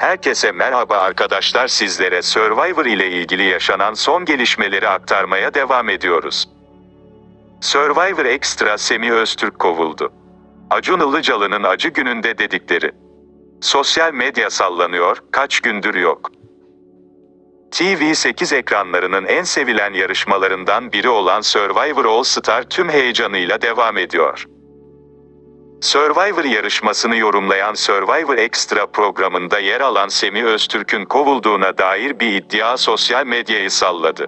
Herkese merhaba arkadaşlar sizlere Survivor ile ilgili yaşanan son gelişmeleri aktarmaya devam ediyoruz. Survivor Extra Semih Öztürk kovuldu. Acun Ilıcalı'nın acı gününde dedikleri. Sosyal medya sallanıyor, kaç gündür yok. TV8 ekranlarının en sevilen yarışmalarından biri olan Survivor All Star tüm heyecanıyla devam ediyor. Survivor yarışmasını yorumlayan Survivor Extra programında yer alan Semih Öztürk'ün kovulduğuna dair bir iddia sosyal medyayı salladı.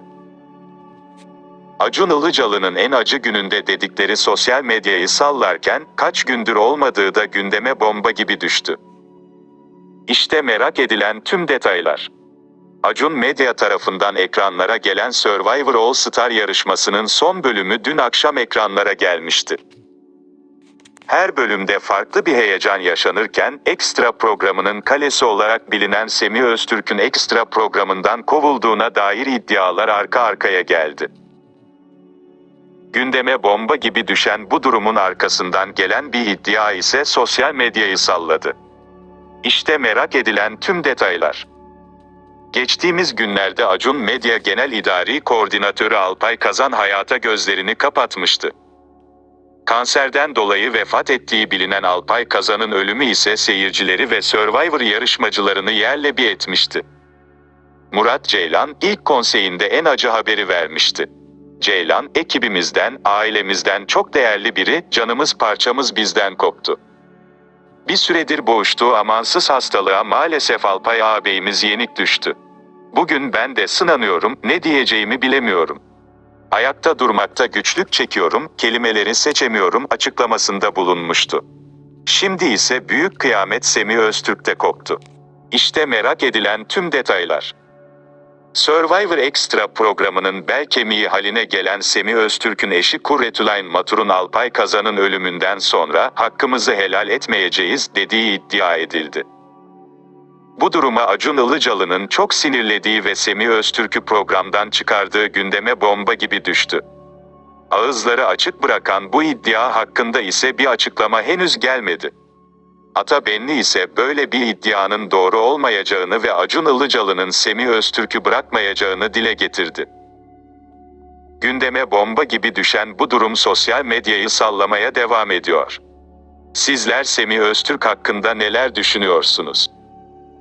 Acun Ilıcalı'nın en acı gününde dedikleri sosyal medyayı sallarken kaç gündür olmadığı da gündeme bomba gibi düştü. İşte merak edilen tüm detaylar. Acun Medya tarafından ekranlara gelen Survivor All Star yarışmasının son bölümü dün akşam ekranlara gelmişti. Her bölümde farklı bir heyecan yaşanırken, Ekstra programının kalesi olarak bilinen Semih Öztürk'ün Ekstra programından kovulduğuna dair iddialar arka arkaya geldi. Gündeme bomba gibi düşen bu durumun arkasından gelen bir iddia ise sosyal medyayı salladı. İşte merak edilen tüm detaylar. Geçtiğimiz günlerde Acun Medya Genel İdari Koordinatörü Alpay Kazan hayata gözlerini kapatmıştı. Kanserden dolayı vefat ettiği bilinen Alpay Kazan'ın ölümü ise seyircileri ve Survivor yarışmacılarını yerle bir etmişti. Murat Ceylan ilk konseyinde en acı haberi vermişti. Ceylan, ekibimizden, ailemizden çok değerli biri, canımız parçamız bizden koptu. Bir süredir boğuştuğu amansız hastalığa maalesef Alpay ağabeyimiz yenik düştü. Bugün ben de sınanıyorum, ne diyeceğimi bilemiyorum. Ayakta durmakta güçlük çekiyorum, kelimeleri seçemiyorum açıklamasında bulunmuştu. Şimdi ise büyük kıyamet Semih Öztürk'te koptu. İşte merak edilen tüm detaylar. Survivor Extra programının bel kemiği haline gelen Semih Öztürk'ün eşi Kurretülayn Matur'un Alpay Kazan'ın ölümünden sonra hakkımızı helal etmeyeceğiz dediği iddia edildi. Bu duruma Acun Ilıcalı'nın çok sinirlediği ve Semih Öztürk'ü programdan çıkardığı gündeme bomba gibi düştü. Ağızları açık bırakan bu iddia hakkında ise bir açıklama henüz gelmedi. Ata Benli ise böyle bir iddianın doğru olmayacağını ve Acun Ilıcalı'nın Semih Öztürk'ü bırakmayacağını dile getirdi. Gündeme bomba gibi düşen bu durum sosyal medyayı sallamaya devam ediyor. Sizler Semih Öztürk hakkında neler düşünüyorsunuz?